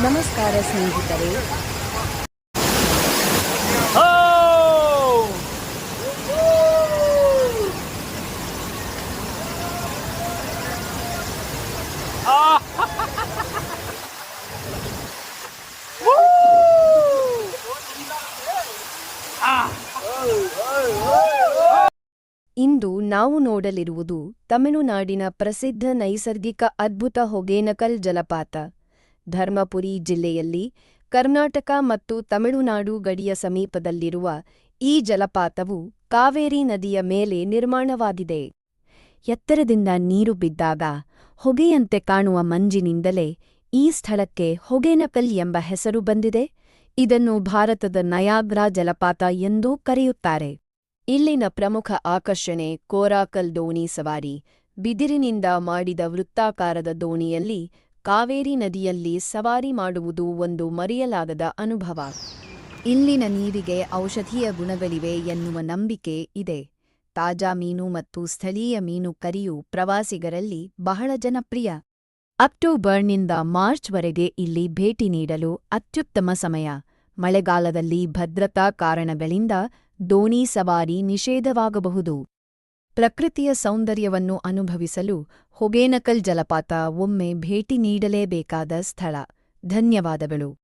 ನಮಸ್ಕಾರ ಸ್ನೇಹಿತರೆ. ಇಂದು ನಾವು ನೋಡಲಿರುವುದು ತಮಿಳುನಾಡಿನ ಪ್ರಸಿದ್ಧ ನೈಸರ್ಗಿಕ ಅದ್ಭುತ ಹೊಗೇನಕಲ್ ಜಲಪಾತ. ಧರ್ಮಪುರಿ ಜಿಲ್ಲೆಯಲ್ಲಿ ಕರ್ನಾಟಕ ಮತ್ತು ತಮಿಳುನಾಡು ಗಡಿಯ ಸಮೀಪದಲ್ಲಿರುವ ಈ ಜಲಪಾತವು ಕಾವೇರಿ ನದಿಯ ಮೇಲೆ ನಿರ್ಮಾಣವಾಗಿದೆ. ಎತ್ತರದಿಂದ ನೀರು ಬಿದ್ದಾಗ ಹೊಗೆಯಂತೆ ಕಾಣುವ ಮಂಜಿನಿಂದಲೇ ಈ ಸ್ಥಳಕ್ಕೆ ಹೊಗೆನಕಲ್ ಎಂಬ ಹೆಸರು ಬಂದಿದೆ. ಇದನ್ನು ಭಾರತದ ನಯಾಗ್ರಾ ಜಲಪಾತ ಎಂದೂ ಕರೆಯುತ್ತಾರೆ. ಇಲ್ಲಿನ ಪ್ರಮುಖ ಆಕರ್ಷಣೆ ಕೋರಾಕಲ್ ದೋಣಿ ಸವಾರಿ. ಬಿದಿರಿನಿಂದ ಮಾಡಿದ ವೃತ್ತಾಕಾರದ ದೋಣಿಯಲ್ಲಿ ಕಾವೇರಿ ನದಿಯಲ್ಲಿ ಸವಾರಿ ಮಾಡುವುದು ಒಂದು ಮರೆಯಲಾಗದ ಅನುಭವ. ಇಲ್ಲಿನ ನೀರಿಗೆ ಔಷಧೀಯ ಗುಣಗಳಿವೆ ಎನ್ನುವ ನಂಬಿಕೆ ಇದೆ. ತಾಜಾ ಮೀನು ಮತ್ತು ಸ್ಥಳೀಯ ಮೀನು ಕರಿಯು ಪ್ರವಾಸಿಗರಲ್ಲಿ ಬಹಳ ಜನಪ್ರಿಯ. ಅಕ್ಟೋಬರ್ನಿಂದ ಮಾರ್ಚ್ವರೆಗೆ ಇಲ್ಲಿ ಭೇಟಿ ನೀಡಲು ಅತ್ಯುತ್ತಮ ಸಮಯ. ಮಳೆಗಾಲದಲ್ಲಿ ಭದ್ರತಾ ಕಾರಣಗಳಿಂದ ದೋಣಿ ಸವಾರಿ ನಿಷೇಧವಾಗಬಹುದು. ಪ್ರಕೃತಿಯ ಸೌಂದರ್ಯವನ್ನು ಅನುಭವಿಸಲು ಹೊಗೇನಕಲ್ ಜಲಪಾತ ಒಮ್ಮೆ ಭೇಟಿ ನೀಡಲೇಬೇಕಾದ ಸ್ಥಳ. ಧನ್ಯವಾದಗಳು.